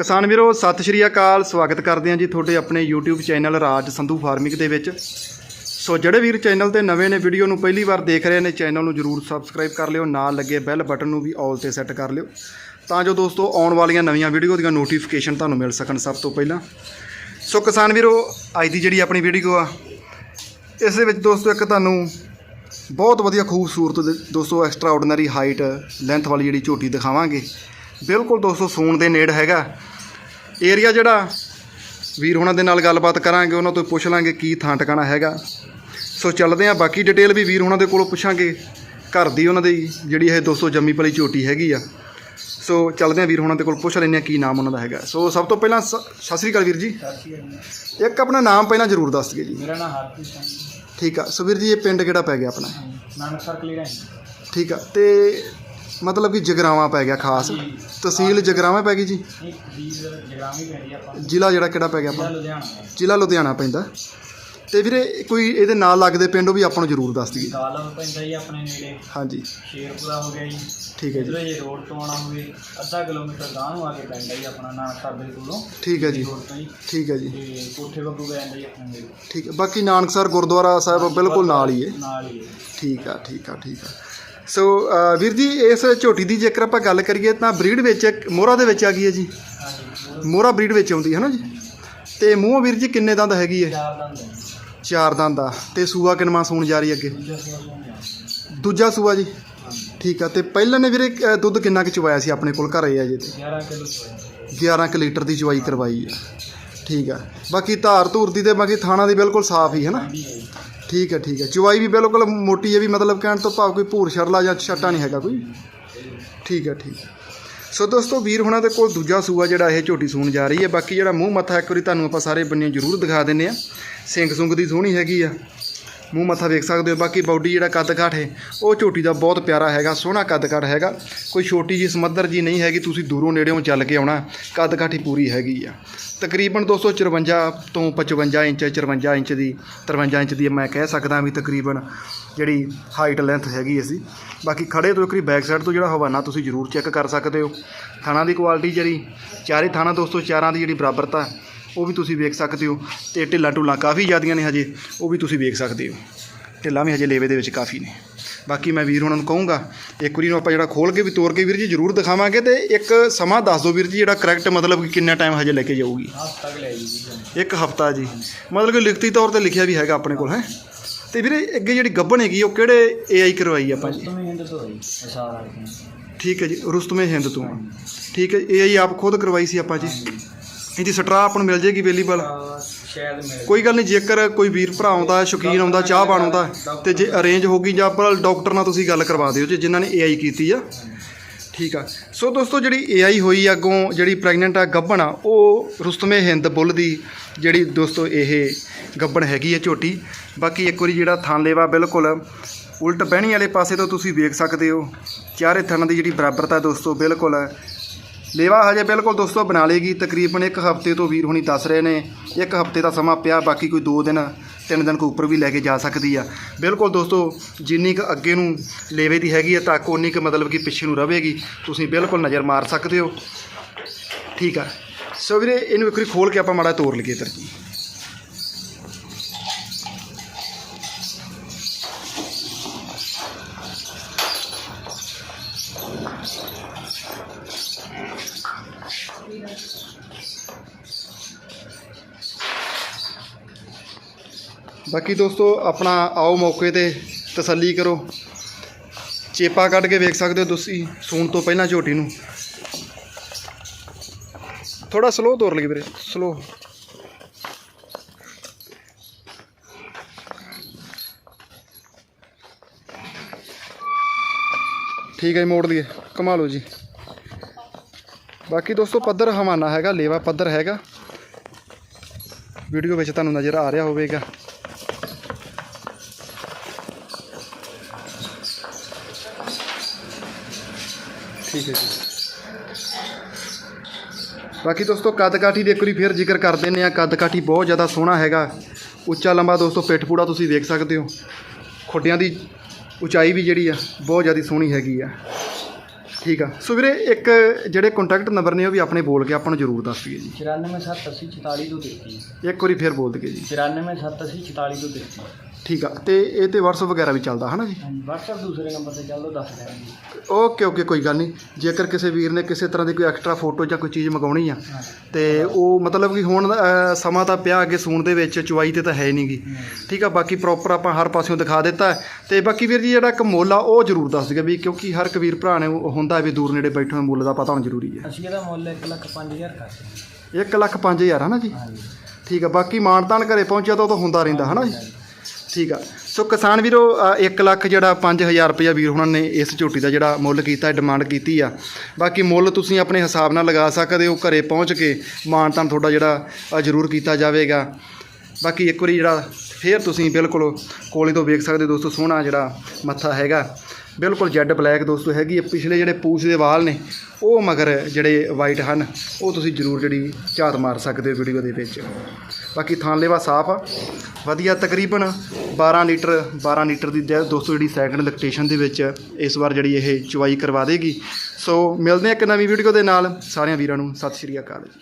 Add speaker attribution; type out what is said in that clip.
Speaker 1: ਕਿਸਾਨ ਵੀਰੋ, ਸਤਿ ਸ਼੍ਰੀ ਅਕਾਲ। ਸਵਾਗਤ ਕਰਦੇ ਹਾਂ ਜੀ ਤੁਹਾਡੇ ਆਪਣੇ YouTube channel Raj Sandhu farming ਦੇ ਵਿੱਚ। ਸੋ ਜਿਹੜੇ ਵੀਰ ਚੈਨਲ ਤੇ ਨਵੇਂ ਨੇ, ਵੀਡੀਓ ਨੂੰ ਪਹਿਲੀ ਵਾਰ ਦੇਖ ਰਹੇ ਨੇ, ਚੈਨਲ ਨੂੰ ਜਰੂਰ ਸਬਸਕ੍ਰਾਈਬ ਕਰ ਲਿਓ, ਨਾਲ ਲੱਗੇ ਬੈਲ ਬਟਨ ਨੂੰ ਵੀ ਆਲ ਤੇ ਸੈੱਟ ਕਰ ਲਿਓ। ਤਾਂ ਜੋ ਦੋਸਤੋ, ਆਉਣ ਵਾਲੀਆਂ ਨਵੀਆਂ ਵੀਡੀਓ ਦੀਆਂ ਨੋਟੀਫਿਕੇਸ਼ਨ ਤੁਹਾਨੂੰ ਮਿਲ ਸਕਣ ਸਭ ਤੋਂ ਪਹਿਲਾਂ। ਸੋ ਕਿਸਾਨ ਵੀਰੋ, ਅੱਜ ਦੀ ਜਿਹੜੀ ਆਪਣੀ ਵੀਡੀਓ ਆ, ਇਸ ਦੇ ਵਿੱਚ ਦੋਸਤੋ ਇੱਕ ਤੁਹਾਨੂੰ ਬਹੁਤ ਵਧੀਆ ਖੂਬਸੂਰਤ ਦੋਸਤੋ ਐਕਸਟਰਾ ਆਰਡੀਨਰੀ ਹਾਈਟ ਲੈਂਥ ਵਾਲੀ ਜਿਹੜੀ ਝੋਟੀ ਦਿਖਾਵਾਂਗੇ। ਬਿਲਕੁਲ ਦੋਸਤੋ, ਸੂਣ ਦੇ ਨੇੜ ਹੈਗਾ। ਏਰੀਆ ਜਿਹੜਾ ਵੀਰ ਉਹਨਾਂ ਦੇ ਨਾਲ ਗੱਲਬਾਤ ਕਰਾਂਗੇ ਉਹਨਾਂ ਤੋਂ ਪੁੱਛ ਲਾਂਗੇ ਕੀ ਥਾਂ ਟਿਕਾਣਾ ਹੈਗਾ। ਸੋ ਚੱਲਦੇ ਹਾਂ ਬਾਕੀ ਡਿਟੇਲ ਵੀ ਵੀਰ ਉਹਨਾਂ ਦੇ ਕੋਲੋਂ ਪੁੱਛਾਂਗੇ ਘਰ ਦੀ ਉਹਨਾਂ ਦੀ ਜਿਹੜੀ ਇਹ 200 ਜੰਮੀ ਪਲੀ ਝੋਟੀ ਹੈਗੀ ਆ। ਸੋ ਚੱਲਦੇ ਹਾਂ ਵੀਰ ਉਹਨਾਂ ਦੇ ਕੋਲ ਪੁੱਛ ਲੈਂਦੇ ਹਾਂ ਕੀ ਨਾਮ ਉਹਨਾਂ ਦਾ ਹੈਗਾ। ਸੋ ਸਭ ਤੋਂ ਪਹਿਲਾਂ ਸ- ਸਤਿ ਸ੍ਰੀ ਅਕਾਲ ਵੀਰ ਜੀ। ਇੱਕ ਆਪਣਾ ਨਾਮ ਪਹਿਲਾਂ ਜ਼ਰੂਰ ਦੱਸ ਦਿਓ ਜੀ।
Speaker 2: ਮੇਰਾ ਨਾਮ ਹਰਪ੍ਰੀਤ ਸਿੰਘ
Speaker 1: ਠੀਕ ਆ ਸੋ ਵੀਰ ਜੀ ਇਹ ਪਿੰਡ ਕਿਹੜਾ ਪੈ ਗਿਆ ਆਪਣਾ?
Speaker 2: ਨਾਨਕ ਸਰ ਕਲੀਰਾ
Speaker 1: ਠੀਕ ਆ ਤੇ ਮਤਲਬ ਕਿ ਜਗਰਾਵਾਂ ਪੈ ਗਿਆ ਖਾਸ। ਤਹਿਸੀਲ ਜਗਰਾਵਾਂ ਪੈ ਗਈ ਜੀ?
Speaker 2: ਪੈਂਦੀ ਆਪਾਂ
Speaker 1: ਜ਼ਿਲ੍ਹਾ ਜਿਹੜਾ ਕਿਹੜਾ ਪੈ ਗਿਆ ਆਪਾਂ?
Speaker 2: ਲੁਧਿਆਣਾ
Speaker 1: ਜ਼ਿਲ੍ਹਾ ਲੁਧਿਆਣਾ ਪੈਂਦਾ। ਤੇ ਵੀਰੇ ਕੋਈ ਇਹਦੇ ਨਾਲ ਲੱਗਦੇ ਪਿੰਡ ਉਹ ਵੀ ਆਪਾਂ ਨੂੰ ਜ਼ਰੂਰ ਦੱਸ ਦਈਏ।
Speaker 2: ਗਾਲਵ ਪੈਂਦਾ ਜੀ ਆਪਣੇ ਨੇੜੇ।
Speaker 1: ਹਾਂਜੀ।
Speaker 2: ਸ਼ੇਰਪੁਰਾ ਹੋ ਗਿਆ ਜੀ।
Speaker 1: ਠੀਕ ਹੈ ਜੀ।
Speaker 2: ਇਧਰ ਜੇ ਰੋਡ ਤੋਂ ਆਉਣਾ ਹੋਵੇ ਅੱਧਾ ਕਿਲੋਮੀਟਰ ਗਾਂਹ ਨੂੰ ਆ ਕੇ ਪੈਂਦਾ ਜੀ ਆਪਣਾ ਨਾਨਕ ਸਰ ਦੇ ਕੋਲੋਂ।
Speaker 1: ਠੀਕ ਹੈ ਜੀ। ਠੀਕ ਹੈ ਜੀ।
Speaker 2: ਤੇ ਕੋਠੇ ਬੱਬੂ ਪੈਂਦਾ ਜੀ ਆਪਣੇ ਨੇੜੇ।
Speaker 1: ਠੀਕ ਹੈ। ਬਾਕੀ ਨਾਨਕਸਰ ਗੁਰਦੁਆਰਾ ਸਾਹਿਬ ਬਿਲਕੁਲ ਨਾਲ ਹੀ ਹੈ।
Speaker 2: ਨਾਲ ਹੀ ਹੈ।
Speaker 1: ਠੀਕ ਆ ਠੀਕ ਆ ਠੀਕ ਆ। ਸੋ ਅ, ਵੀਰ ਜੀ ਇਸ ਝੋਟੀ ਦੀ ਜੇਕਰ ਆਪਾਂ ਗੱਲ ਕਰੀਏ ਤਾਂ ਬਰੀਡ ਵਿੱਚ ਮੋਹਰਾ ਦੇ ਵਿੱਚ ਆ ਗਈ ਹੈ ਜੀ। ਮੋਹਰਾ ਬਰੀਡ ਵਿੱਚ ਆਉਂਦੀ ਹੈ ਨਾ ਜੀ? ਤੇ ਮੂੰਹ ਵੀਰ ਜੀ ਕਿੰਨੇ ਦੰਦ ਹੈਗੀ ਹੈ?
Speaker 2: ਚਾਰ ਦੰਦ ਹੈ।
Speaker 1: ਚਾਰ ਦੰਦ ਆ। ਤੇ ਸੂਆ ਕਿਨਮਾ ਸੂਣ ਜਾ ਰਹੀ ਅੱਗੇ?
Speaker 2: ਦੂਜਾ ਸੋਆ ਸੋਆ
Speaker 1: ਦੂਜਾ ਸੂਆ ਜੀ? ਠੀਕ ਆ। ਤੇ ਪਹਿਲਾਂ ਨੇ ਵੀਰੇ ਅ, ਦੁੱਧ ਕਿੰਨਾ ਕੁ ਚਵਾਇਆ ਸੀ ਆਪਣੇ ਕੋਲ ਘਰੇ ਆ ਜੇ ਤੇ?
Speaker 2: 11 ਕਿਲੋ ਸੋਇਆ
Speaker 1: 11 ਕੁ ਲੀਟਰ ਦੀ ਚਵਾਈ ਕਰਵਾਈ ਆ। ਠੀਕ ਆ। ਬਾਕੀ ਧਾਰ ਧੂਰ ਦੀ ਤੇ ਬਾਕੀ ਥਾਣਾ ਦੀ ਬਿਲਕੁਲ ਸਾਫ਼ ਹੀ ਹੈ ਨਾ
Speaker 2: ਹੈ।
Speaker 1: ਠੀਕ ਹੈ ਠੀਕ ਹੈ। ਚੁਆਈ ਵੀ ਬਿਲਕੁਲ ਮੋਟੀ ਹੈ ਵੀ ਮਤਲਬ ਕਹਿਣ ਤੋਂ ਭਾਵ ਕੋਈ ਭੂਰ ਛਰਲਾ ਜਾਂ ਛੱਟਾ ਨਹੀਂ ਹੈਗਾ ਕੋਈ। ਠੀਕ ਹੈ ਠੀਕ ਹੈ। ਸੋ ਦੋਸਤੋ, ਵੀਰ ਹੁਣਾਂ ਦੇ ਕੋਲ ਦੂਜਾ ਸੂਆ ਜਿਹੜਾ ਇਹ ਝੋਟੀ ਸੂਣ ਜਾ ਰਹੀ ਹੈ। ਬਾਕੀ ਜਿਹੜਾ ਮੂੰਹ ਮੱਥਾ ਇੱਕ ਵਾਰੀ ਤੁਹਾਨੂੰ ਆਪਾਂ ਸਾਰੇ ਬੰਨੇ ਜ਼ਰੂਰ ਦਿਖਾ ਦਿੰਨੇ ਆ ਸਿੰਗ ਸੁੰਗ ਦੀ ਸੋਹਣੀ ਹੈਗੀ ਆ। ਮੂੰਹ ਮੱਥਾ ਵੇਖ ਸਕਦੇ ਹੋ। ਬਾਕੀ ਬਾਡੀ ਜਿਹੜਾ ਕੱਦ ਕਾਠ ਹੈ, ਉਹ ਝੋਟੀ ਦਾ ਬਹੁਤ ਪਿਆਰਾ ਹੈਗਾ, ਸੋਹਣਾ ਕੱਦ ਕਾਠ ਹੈਗਾ। ਕੋਈ ਛੋਟੀ ਜੀ ਸਮੱਦਰ ਜੀ ਨਹੀਂ ਹੈਗੀ, ਤੁਸੀਂ ਦੂਰੋਂ ਨੇੜਿਓਂ ਚੱਲ ਕੇ ਆਉਣਾ ਕੱਦ ਕਾਠ ਹੀ ਪੂਰੀ ਹੈਗੀ ਆ। ਤਕਰੀਬਨ 254 ਤੋਂ 55 ਇੰਚ 54 ਇੰਚ ਦੀ 53 ਇੰਚ ਦੀ ਮੈਂ ਕਹਿ ਸਕਦਾ ਵੀ ਤਕਰੀਬਨ ਜਿਹੜੀ ਹਾਈਟ ਲੈਂਥ ਹੈਗੀ ਅਸੀਂ ਬਾਕੀ ਖੜੇ ਤੋਂ ਇੱਕ ਵਾਰੀ ਬੈਕ ਸਾਈਡ ਤੋਂ ਜਿਹੜਾ ਹਵਾਨਾ ਤੁਸੀਂ ਜ਼ਰੂਰ ਚੈੱਕ ਕਰ ਸਕਦੇ ਹੋ। ਥਾਣਾ ਦੀ ਕੁਆਲਿਟੀ ਜਿਹੜੀ, ਚਾਰੇ ਥਾਣਾ ਦੋਸਤੋ ਚਾਰਾਂ ਦੀ ਜਿਹੜੀ ਬਰਾਬਰਤਾ ਉਹ ਵੀ ਤੁਸੀਂ ਵੇਖ ਸਕਦੇ ਹੋ ਤੇ ਢਿੱਲਾਂ ਢੁੱਲਾਂ ਕਾਫੀ ਜ਼ਿਆਦੀਆਂ ਨੇ ਹਜੇ ਉਹ ਵੀ ਤੁਸੀਂ ਵੇਖ ਸਕਦੇ ਹੋ। ਢਿੱਲਾਂ ਵੀ ਹਜੇ ਲੇਵੇ ਦੇ ਵਿੱਚ ਕਾਫੀ ਨੇ। ਬਾਕੀ ਮੈਂ ਵੀਰ ਉਹਨਾਂ ਨੂੰ ਕਹੂੰਗਾ ਇੱਕ ਵਾਰੀ ਨੂੰ ਆਪਾਂ ਜਿਹੜਾ ਖੋਲ ਕੇ ਵੀ ਤੋੜ ਕੇ ਵੀਰ ਜੀ ਜ਼ਰੂਰ ਦਿਖਾਵਾਂਗੇ ਤੇ ਇੱਕ ਸਮਾਂ ਦੱਸ ਦਿਓ ਵੀਰ ਜੀ ਜਿਹੜਾ ਕਰੈਕਟ ਮਤਲਬ ਕਿ ਕਿੰਨਾ ਟਾਈਮ ਹਜੇ ਲੈ ਕੇ ਜਾਊਗੀ।
Speaker 2: ਹਫ਼ਤਾ ਲੈ ਜੀ
Speaker 1: ਇੱਕ ਹਫਤਾ ਜੀ। ਮਤਲਬ ਕਿ ਲਿਖਤੀ ਤੌਰ ਤੇ ਲਿਖਿਆ ਵੀ ਹੈਗਾ ਆਪਣੇ ਕੋਲ ਹੈ। ਤੇ ਵੀਰੇ ਅੱਗੇ ਜਿਹੜੀ ਗੱਬਣ ਹੈਗੀ ਉਹ ਕਿਹੜੇ ਏਆਈ ਕਰਵਾਈ ਆਪਾਂ ਜੀ? ਠੀਕ ਹੈ ਜੀ ਰੁਸਤਮੇ ਹਿੰਦ ਤੋਂ। ਠੀਕ ਹੈ ਏਆਈ ਆਪ ਖੁਦ ਕਰਵਾਈ ਸੀ ਆਪਾਂ ਜੀ? ਇਹਦੀ ਸਟਰਾ ਆਪਾਂ ਨੂੰ ਮਿਲ ਜੇਗੀ ਅਵੇਲੇਬਲ
Speaker 2: ਸ਼ਾਇਦ ਮਿਲ
Speaker 1: ਕੋਈ ਗੱਲ ਨਹੀਂ, ਜੇਕਰ ਕੋਈ ਵੀਰ ਭਰਾ ਆਉਂਦਾ, ਸ਼ੌਕੀਨ ਆਉਂਦਾ ਚਾਹ ਪਾਣ ਆਉਂਦਾ, ਤੇ ਜੇ ਅਰੇਂਜ ਹੋ ਗਈ ਜਾਂ ਪਰ ਡਾਕਟਰ ਨਾਲ ਤੁਸੀਂ ਗੱਲ ਕਰਵਾ ਦਿਓ ਜੇ, ਜਿਨ੍ਹਾਂ ਨੇ ਏਆਈ ਕੀਤੀ ਆ। ਠੀਕ ਆ। ਸੋ ਦੋਸਤੋ, ਜਿਹੜੀ ਏਆਈ ਹੋਈ ਆ ਅੱਗੋਂ ਜਿਹੜੀ ਪ੍ਰੈਗਨੈਂਟ ਆ ਗੱਭਣ ਆ, ਉਹ ਰੁਸਤਮੇ ਹਿੰਦ ਬੁੱਲ ਦੀ ਜਿਹੜੀ ਦੋਸਤੋ ਇਹ ਗੱਭਣ ਹੈਗੀ ਆ ਝੋਟੀ। ਬਾਕੀ ਇੱਕ ਵਾਰੀ ਜਿਹੜਾ ਥਾਂਲੇਵਾ ਬਿਲਕੁਲ ਉਲਟ ਬਹਿਣੀ ਵਾਲੇ ਪਾਸੇ ਤੋਂ ਤੁਸੀਂ ਵੇਖ ਸਕਦੇ ਹੋ। ਚਾਰੇ ਥਣ ਦੀ ਜਿਹੜੀ ਬਰਾਬਰਤਾ ਦੋਸਤੋ, ਬਿਲਕੁਲ ਲੇਵਾ ਹਜੇ ਬਿਲਕੁਲ ਦੋਸਤੋ ਬਣਾ ਲੇਗੀ। ਤਕਰੀਬਨ ਇੱਕ ਹਫ਼ਤੇ ਤੋਂ ਵੀਰ ਹੁਣੀ ਦੱਸ ਰਹੇ ਨੇ, ਇੱਕ ਹਫ਼ਤੇ ਦਾ ਸਮਾਂ ਪਿਆ, ਬਾਕੀ ਕੋਈ 2 ਦਿਨ, ਤਿੰਨ ਦਿਨ ਕੋ ਉੱਪਰ ਵੀ ਲੈ ਕੇ ਜਾ ਸਕਦੀ ਆ। ਬਿਲਕੁਲ ਦੋਸਤੋ, ਜਿੰਨੀ ਕੁ ਅੱਗੇ ਨੂੰ ਲੇਵੇ ਦੀ ਹੈਗੀ ਆ, ਤੱਕ ਉਨੀ ਕੁ ਮਤਲਬ ਕਿ ਪਿੱਛੇ ਨੂੰ ਰਵੇਗੀ। ਤੁਸੀਂ ਬਿਲਕੁਲ ਨਜ਼ਰ ਮਾਰ ਸਕਦੇ ਹੋ। ਠੀਕ ਆ। ਸੋ ਵੀਰੇ, ਇਹਨੂੰ ਇੱਕ ਵਾਰੀ ਖੋਲ ਕੇ ਆਪਾਂ ਮਾੜਾ ਤੋੜ ਲਈਏ ਇੱਧਰ। ਜੀ ਬਾਕੀ ਦੋਸਤੋ ਆਪਣਾ ਆਓ ਮੌਕੇ ਤੇ ਤਸੱਲੀ ਕਰੋ। ਚੇਪਾ ਕੱਢ ਕੇ ਵੇਖ ਸਕਦੇ ਹੋ ਤੁਸੀਂ ਸੂਣ ਤੋਂ ਪਹਿਲਾਂ ਝੋਟੀ ਨੂੰ। ਥੋੜਾ ਸਲੋ ਤੋਰ ਲਈ ਵੀਰੇ ਸਲੋ ਠੀਕ ਹੈ ਜੀ, ਮੋੜ ਲਈਏ ਕਮਾ ਲਓ ਜੀ। ਬਾਕੀ ਦੋਸਤੋ ਪੱਧਰ ਹਵਾਨਾ ਹੈਗਾ ਲੇਵਾ ਪੱਧਰ ਹੈਗਾ। ਵੀਡੀਓ ਵਿੱਚ ਤੁਹਾਨੂੰ ਨਜ਼ਰ ਆ ਰਿਹਾ ਹੋਵੇਗਾ। ਠੀਕ ਹੈ ਜੀ। ਬਾਕੀ ਦੋਸਤੋ ਕੱਦ ਕਾਠੀ ਦੀ ਇੱਕ ਵਾਰੀ ਫੇਰ ਜ਼ਿਕਰ ਕਰ ਦਿੰਨੇ ਆ ਕੱਦ ਕਾਠੀ ਬਹੁਤ ਜ਼ਿਆਦਾ ਸੋਹਣਾ ਹੈਗਾ। ਉੱਚਾ ਲੰਬਾ ਦੋਸਤੋ ਪਿੱਠ ਪੂੜਾ ਤੁਸੀਂ ਵੇਖ ਸਕਦੇ ਹੋ। ਖੁੱਡਿਆਂ ਦੀ ਉਚਾਈ ਵੀ ਜਿਹੜੀ ਆ ਬਹੁਤ ਜ਼ਿਆਦਾ ਸੋਹਣੀ ਹੈਗੀ ਆ। ਠੀਕ ਆ। ਸੋ ਵੀਰੇ ਇੱਕ ਜਿਹੜੇ ਕੰਟੈਕਟ ਨੰਬਰ ਨੇ ਉਹ ਵੀ ਆਪਣੇ ਬੋਲ ਕੇ ਆਪਾਂ ਨੂੰ ਜ਼ਰੂਰ ਦੱਸ ਦਿਓ ਜੀ।
Speaker 2: 94780 44 ਤੋਂ 33
Speaker 1: ਇੱਕ ਵਾਰੀ ਫੇਰ ਬੋਲ ਦਈਏ ਜੀ।
Speaker 2: 94780 44 ਤੋਂ 33
Speaker 1: ਠੀਕ ਆ ਤੇ ਇਹ ਤੇ WhatsApp ਵਗੈਰਾ ਵੀ ਚੱਲਦਾ ਹਨਾ ਜੀ?
Speaker 2: WhatsApp ਦੂਸਰੇ ਨੰਬਰ ਤੇ ਚੱਲਦਾ ਦੱਸ ਦਿਆਂ ਜੀ।
Speaker 1: ਓਕੇ ਓਕੇ ਕੋਈ ਗੱਲ ਨਹੀਂ। ਜੇਕਰ ਕਿਸੇ ਵੀਰ ਨੇ ਕਿਸੇ ਤਰ੍ਹਾਂ ਦੀ ਕੋਈ ਐਕਸਟਰਾ ਫੋਟੋ ਜਾਂ ਕੋਈ ਚੀਜ਼ ਮੰਗਾਉਣੀ ਆ
Speaker 2: ਹਾਂ।
Speaker 1: ਤੇ ਉਹ ਮਤਲਬ ਕਿ ਹੁਣ ਸਮਾਂ ਤਾਂ ਪਿਆ ਅੱਗੇ ਸੂਣ ਦੇ ਵਿੱਚ ਚੁਆਈ ਤੇ ਤਾਂ ਹੈ ਨਹੀਂਗੀ ਠੀਕ ਆ ਬਾਕੀ ਪ੍ਰੋਪਰ ਆਪਾਂ ਹਰ ਪਾਸਿਓਂ ਦਿਖਾ ਦਿੱਤਾ। ਹੈ। ਤੇ ਬਾਕੀ ਵੀਰ ਜੀ ਜਿਹੜਾ ਇੱਕ ਮੁੱਲ ਆ ਉਹ ਜ਼ਰੂਰ ਦੱਸ ਦਿਓ ਵੀ ਕਿਉਂਕਿ ਹਰ ਕਬੀਰ ਭਰਾ ਨੇ ਉਹ ਹੁੰਦਾ ਵੀ ਦੂਰ ਨੇੜੇ ਬੈਠੇ ਹੋਏ ਮੁੱਲ ਦਾ ਪਤਾ ਹੋਣਾ ਜ਼ਰੂਰੀ ਹੈ
Speaker 2: ਅਸੀਂ ਇਹਦਾ ਮੁੱਲ 1 ਲੱਖ 5000 ਕਰਦੇ
Speaker 1: 1 ਲੱਖ 5000 ਹਨਾ ਜੀ?
Speaker 2: ਹਾਂਜੀ।
Speaker 1: ਠੀਕ ਆ ਬਾਕੀ ਮਾਨਤਾਨ ਘਰੇ ਪਹੁੰਚਿਆ ਤਾਂ ਉਹ ਤਾਂ ਹੁੰਦਾ ਰਹਿੰਦਾ ਹਨਾ ਜੀ? ਠੀਕ ਆ। ਸੋ ਕਿਸਾਨ ਵੀਰੋ 1 ਲੱਖ ਜਿਹੜਾ 5000 ਰੁਪਇਆ ਵੀਰ ਹੁਣਾਂ ਨੇ ਇਸ ਝੋਟੀ ਦਾ ਜਿਹੜਾ ਮੁੱਲ ਕੀਤਾ ਡਿਮਾਂਡ ਕੀਤੀ ਆ। ਬਾਕੀ ਮੁੱਲ ਤੁਸੀਂ ਆਪਣੇ ਹਿਸਾਬ ਨਾਲ ਲਗਾ ਸਕਦੇ ਹੋ, ਘਰੇ ਪਹੁੰਚ ਕੇ ਮਾਨਤਾਨ ਤੁਹਾਡਾ ਜਿਹੜਾ ਜ਼ਰੂਰ ਕੀਤਾ ਜਾਵੇਗਾ। ਬਾਕੀ ਇੱਕ ਵਾਰੀ ਜਿਹੜਾ, ਫੇਰ ਤੁਸੀਂ ਬਿਲਕੁਲ ਕੋਲੇ ਤੋਂ ਵੇਖ ਸਕਦੇ ਹੋ ਦੋਸਤੋ, ਸੋਹਣਾ ਜਿਹੜਾ ਮੱਥਾ ਹੈਗਾ। ਬਿਲਕੁਲ ਜੈਡ ਬਲੈਕ ਦੋਸਤੋ ਹੈਗੀ ਹੈ ਪਿਛਲੇ ਜਿਹੜੇ ਪੂਛ ਦੇ ਵਾਲ ਨੇ, ਉਹ ਮਗਰ ਜਿਹੜੇ ਵਾਈਟ ਹਨ, ਉਹ ਤੁਸੀਂ ਜ਼ਰੂਰ ਜਿਹੜੀ ਝਾਤ ਮਾਰ ਸਕਦੇ ਹੋ ਵੀਡੀਓ ਦੇ ਵਿੱਚ। ਬਾਕੀ ਥਾਨਲੇਵਾ ਸਾਫ਼ ਆ। ਵਧੀਆ ਤਕਰੀਬਨ 12 ਲੀਟਰ 12 ਲੀਟਰ ਦੀ ਦ- ਦੋਸਤੋ ਜਿਹੜੀ ਸੈਕਿੰਡ ਲੈਕਟੇਸ਼ਨ ਦੇ ਵਿੱਚ ਇਸ ਵਾਰ ਜਿਹੜੀ ਇਹ ਚੁਆਈ ਕਰਵਾ ਦੇਗੀ। ਸੋ ਮਿਲਦੇ ਹਾਂ ਇੱਕ ਨਵੀਂ ਵੀਡੀਓ ਦੇ ਨਾਲ। ਸਾਰਿਆਂ ਵੀਰਾਂ ਨੂੰ ਸਤਿ ਸ਼੍ਰੀ ਅਕਾਲ ਜੀ।